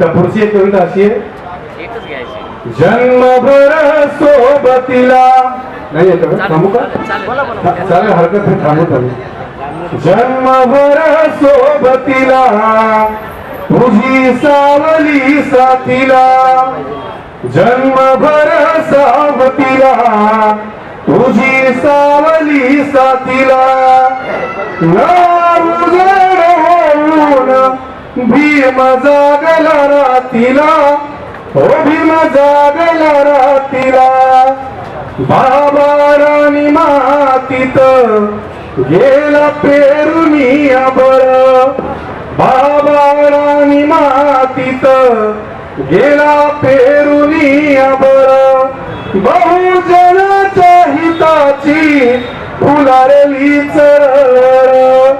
तर पुढची एक कविता अशी आहे. जन्मभर सोबतीला नाही येत? थांबू का? चालेल हरकत नाही थांबू थांबू. जन्मभर सोबतीला तुझी सावली साथीला जन्मभर सावतीला तुझी सावली साथीला भीम जागला रातीला हो भीम जागला रातीला. बाबा राणी मातीत गेला पेरुनी आबळ. बाबा राणी मातीत गेला पेरुनी आबळ. बहुजनाच्या हिताची फुलारली चरळ.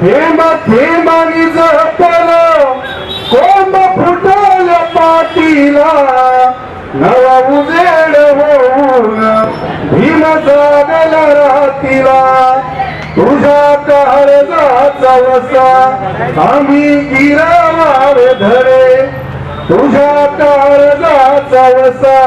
थेंब थेंबानी भीम राहतीला तुझा तुझ्या काळजाचा वसा. आम्ही गिरावार धरे. तुझा काळजाचा वसा.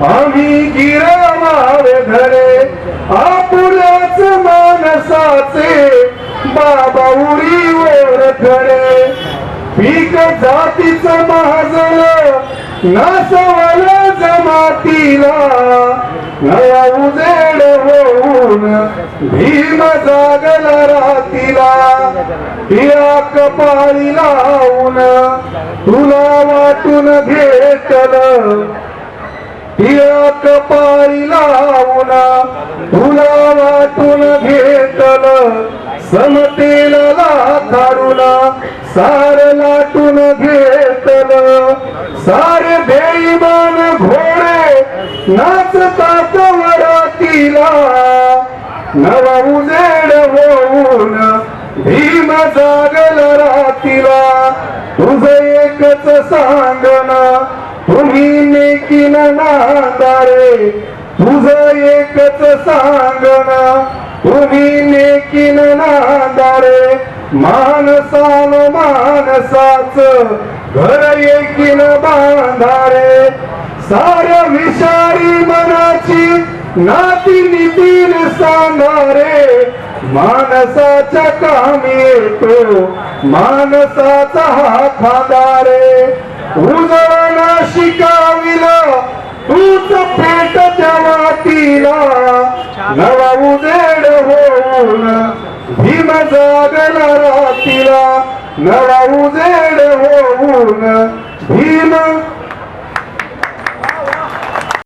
आम्ही गिरावार धरे. आपुलाच मानसाचे बाबा उरी खरे पीक जातीच महाजन नासवल जमातीला. नया उजेड होऊन भीम जागल रातीला या कपाळी लावून तुला वाटून घेतल या कपाळी लावून तुला वाटून घेतल समतेला लाथारून सार लाटून घेतल सारे बेईमान घोडे नाचतात वरातीला नवा उजेड होऊन भीम जागल रातीला. तुझ एकच सांगण तुम्ही नेकीन नांदारे तुझ एकच सांगण तुम्ही नेकीन नांदारे मानसान मानसाच घर एकीन बांधारे. साऱ्या विषारी मनाची नाती नितीन सांगारे मानसाच्या कामी येतो मानसाचा हा खादारे उजळणा शिकाविला तूच पेट तिला नवा उजेड होऊन भीम जागल